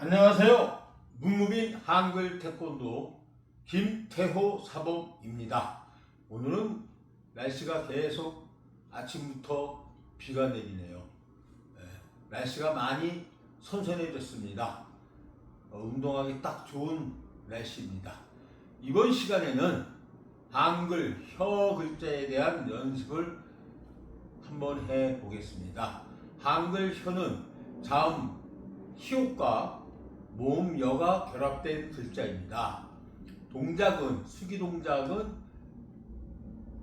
안녕하세요. 문무빈 한글 태권도 김태호 사범입니다. 오늘은 날씨가 계속 아침부터 비가 내리네요. 예, 날씨가 많이 선선해졌습니다. 어, 운동하기 딱 좋은 날씨입니다. 이번 시간에는 한글 혀 글자에 대한 연습을 한번 해 보겠습니다. 한글 혀는 자음 히읗과 모음 여가 결합된 글자입니다. 동작은 수기 동작은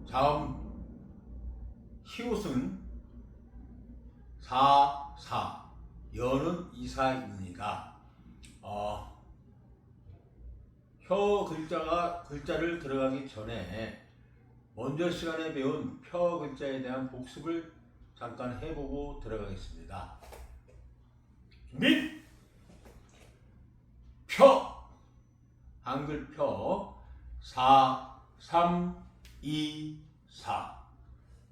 자음 히읗은 4, 4, 여는 2, 4입니다. 어, 혀 글자가 글자를 들어가기 전에 먼저 시간에 배운 펴 글자에 대한 복습을 잠깐 해보고 들어가겠습니다. 준비! 펴! 한글 펴 4, 3, 2, 4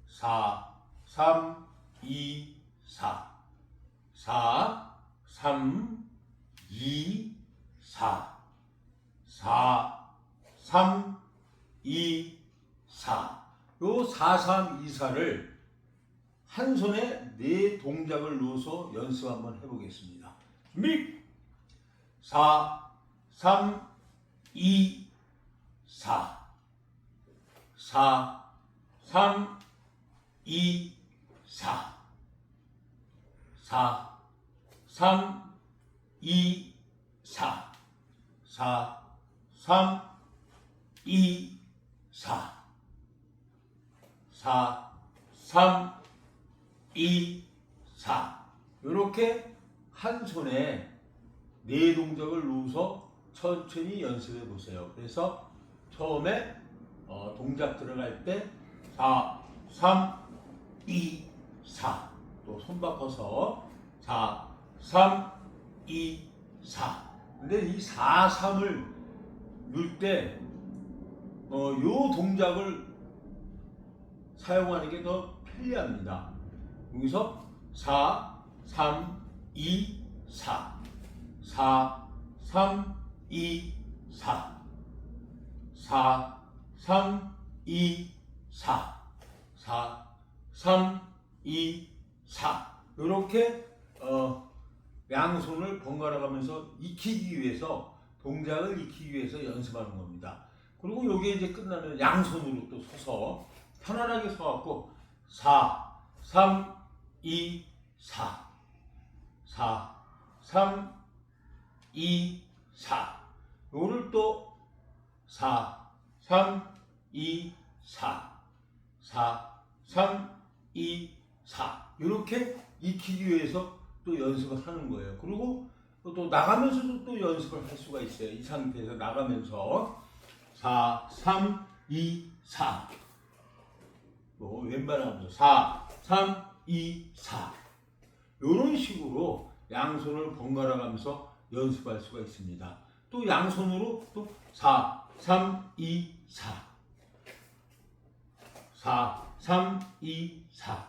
4, 3, 2, 4 4, 3, 2, 4 4, 3, 2, 4. 요 4, 3, 2, 4를 한 손에 네 동작을 넣어서 연습 한번 해보겠습니다. 준비! 4, 3, 2, 4. 4, 3, 2, 4. 4, 3, 2, 4. 4, 3, 2, 4. 4, 3, 2, 4. 이렇게 한 손에 네 동작을 놓아서 천천히 연습해 보세요. 그래서 처음에 어, 동작 들어갈 때 4, 3, 2, 4. 또 손 바꿔서 4, 3, 2, 4. 근데 이 4, 3을 넣을 때, 어, 요 동작을 사용하는 게 더 편리합니다. 여기서 4, 3, 2, 4. 4, 3, 2, 4. 4, 3, 2, 4. 4, 3, 2, 4. 이렇게 어, 양손을 번갈아 가면서 익히기 위해서 동작을 익히기 위해서 연습하는 겁니다. 그리고 요게 이제 끝나면 양손으로 또 서서 편안하게 서갖고 4, 3, 2, 4. 4, 3, 2, 4. 요를 또 4, 3, 2, 4. 4, 3, 2, 4. 이렇게 익히기 위해서 또 연습을 하는 거예요. 그리고 또 나가면서도 또 연습을 할 수가 있어요. 이 상태에서 나가면서 4, 3, 2, 4. 또 왼발하면서 4, 3, 2, 4. 이런 식으로 양손을 번갈아 가면서 연습할 수가 있습니다. 또 양손으로 또 4, 3, 2, 4. 4, 3, 2, 4.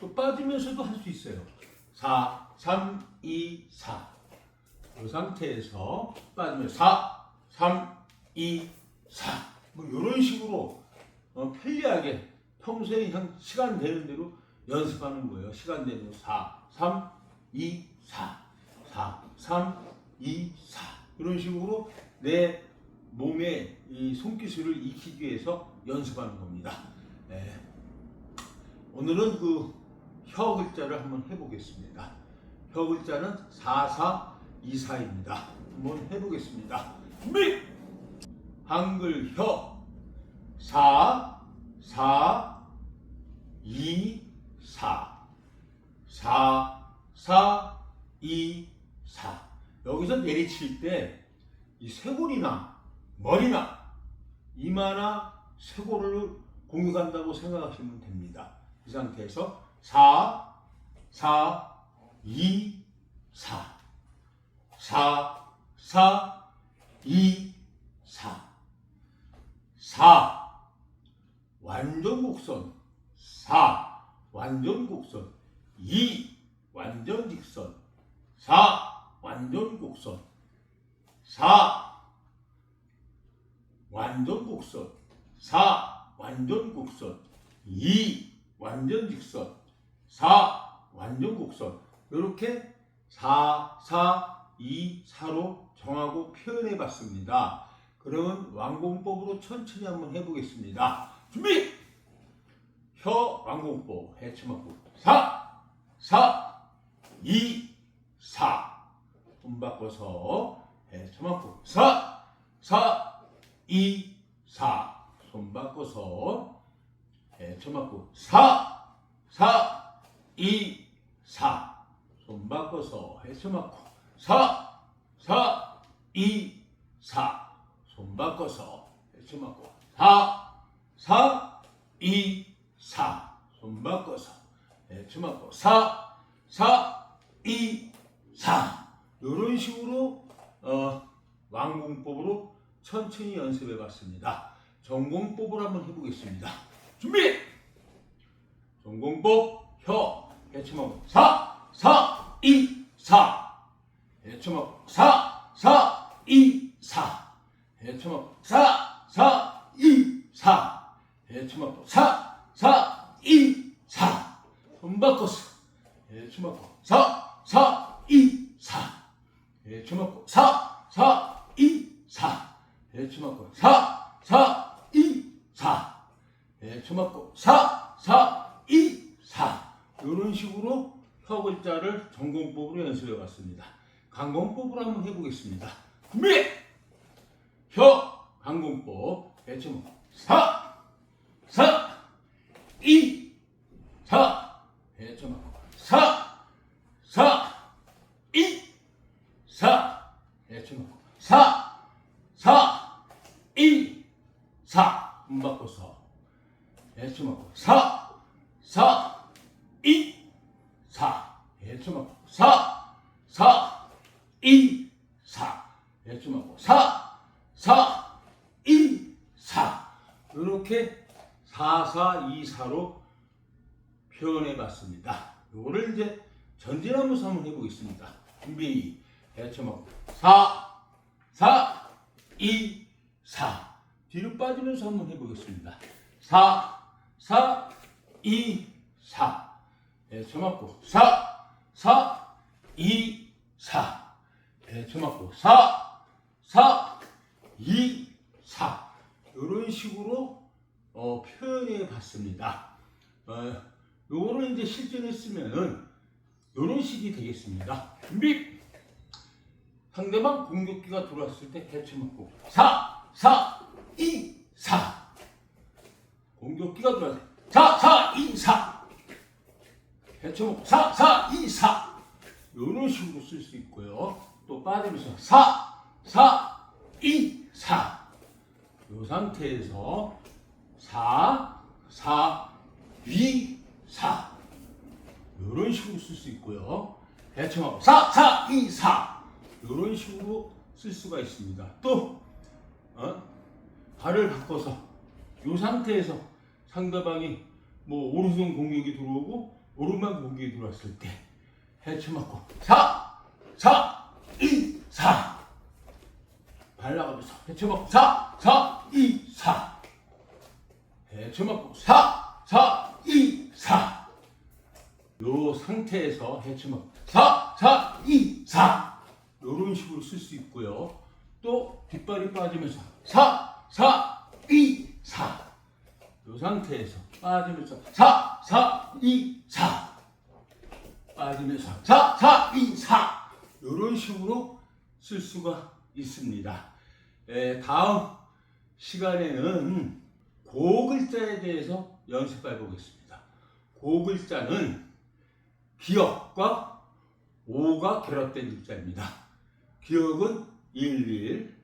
또 빠지면서도 할 수 있어요. 4, 3, 2, 4. 이 상태에서 빠지면 4, 3, 2, 4. 뭐 이런 식으로 어, 편리하게 평소에 그냥 시간 되는 대로 연습하는 거예요. 시간 되는 대로 4, 3, 2, 4. 4, 3, 2, 4. 이런 식으로 내 몸의 이 손기술을 익히기 위해서 연습하는 겁니다. 예. 오늘은 그 혀 글자를 한번 해보겠습니다. 혀 글자는 4, 4, 2, 4입니다. 한번 해보겠습니다. 준비! 한글 혀 4, 4, 2, 4. 4, 4, 2, 4. 여기서 내리칠 때 이 쇄골이나 머리나 이마나 쇄골을 공유한다고 생각하시면 됩니다. 이 상태에서 4, 4, 2, 4. 4, 4, 2, 4. 4. 완전 곡선. 4. 완전 곡선. 2. 완전 직선. 4. 완전 곡선. 4 완전 곡선. 4 완전 곡선. 2 완전 직선. 4 완전 곡선. 이렇게 4 4 2 4로 정하고 표현해 봤습니다. 그러면 완공법으로 천천히 한번 해보겠습니다. 준비! 혀 완공법 해치맞고 4 4 2 4 손 바꿔서 해쳐맞고 4 4 2 4 손 바꿔서 해쳐맞고 4 4 2 4 손 바꿔서 해쳐맞고 4 4 2 4 손 바꿔서 해쳐맞고 4 4 2 4 손 바꿔서 해쳐맞고 4 4 2 4 이런 식으로 어, 왕공법으로 천천히 연습해 봤습니다. 전공법을 한번 해보겠습니다. 준비! 전공법 혀 해쳐먹고 4 4 2 4 해쳐먹고 4 4 2 4 해쳐먹고 4 4 2 4 해쳐먹고 4 4 2 4손 바꿨어 해쳐먹고 4 4 2 4 해쳐먹고 4 4 2 4 해쳐먹고 4 4 2 4 해쳐먹고 4 4 2 4 이런 식으로 혀 글자를 전공법으로 연습해 봤습니다. 강공법으로 한번 해보겠습니다. 준비! 혀! 강공법 해쳐먹고 4 4 2 4 해쳐먹고 4 4 2 4 해쳐먹고 4 4 2 4 바꿔서. 해쳐먹고 4 4 2 4 해쳐먹고 4 4 2 4 해쳐먹고 4 4 2 4 이렇게 4 4 2 4로 표현해 봤습니다. 요거를 이제 전진하면서 한번 해보겠습니다. 준비 해쳐먹고 4 4 2 4 뒤로 빠지면서 한번 해보겠습니다. 4 4 2 4 해쳐먹고 4 4 2 4 해쳐먹고 4 4 2 4 이런 식으로 어, 표현해 봤습니다. 어, 요거를 이제 실전했으면은 이런 식이 되겠습니다. 준비! 상대방 공격기가 들어왔을 때 대치 맞고 4, 4, 2, 4 공격기가 들어왔을 때 4, 4, 2, 4 맞고 4, 4, 2, 4 이런 식으로 쓸 수 있고요. 또 빠지면서 4, 4, 2, 4 이 상태에서 4, 4, 2, 4 이런 식으로 쓸 수 있고요. 대청하고 4, 4, 2, 4 이런 식으로 쓸 수가 있습니다. 또 어? 발을 바꿔서 이 상태에서 상대방이 뭐 오른손 공격이 들어오고 오른발 공격이 들어왔을 때 해치 맞고 4, 4, 2, 4 발라가면서 해치 맞고 4, 4, 2, 4 해치 맞고 4, 4, 2, 4 요 상태에서 해치면 4, 4, 2, 4 요런 식으로 쓸 수 있고요. 또 뒷발이 빠지면서 4, 4, 2, 4요 상태에서 빠지면서 4, 4, 2, 4 빠지면서 4, 4, 2, 4 요런 식으로 쓸 수가 있습니다. 에, 다음 시간에는 고글자에 대해서 연습해 보겠습니다. 고글자는 기억과 오가 결합된 글자입니다. 기억은 11,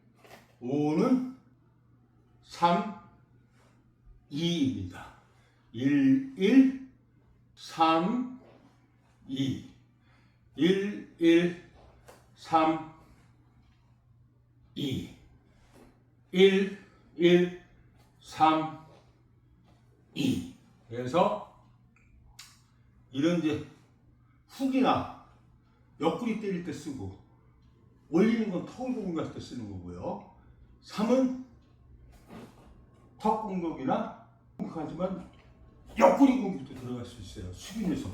오는 3, 2입니다. 1, 1, 3, 2. 1, 1, 3, 2. 1, 1, 3, 2. 그래서 이런 이제 훅이나 옆구리 때릴 때 쓰고 올리는 건 턱을 공격할 때 쓰는 거고요. 3은 턱 공격이나 공격하지만 옆구리 공격도 들어갈 수 있어요. 수비에서.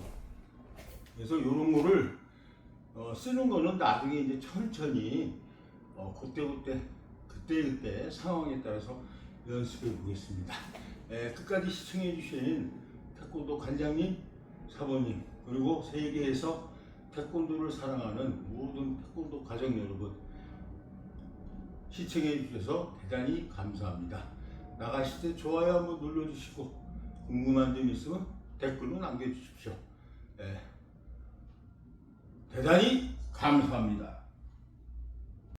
그래서 이런 거를 어, 쓰는 거는 나중에 이제 천천히 어, 그때 그때 그때 그때 상황에 따라서 연습해 보겠습니다. 예, 끝까지 시청해 주신 태권도 관장님, 사모님 그리고 세계에서 태권도를 사랑하는 모든 태권도 가정 여러분 시청해 주셔서 대단히 감사합니다. 나가실 때 좋아요 한번 눌러주시고 궁금한 점 있으면 댓글로 남겨주십시오. 예, 대단히 감사합니다.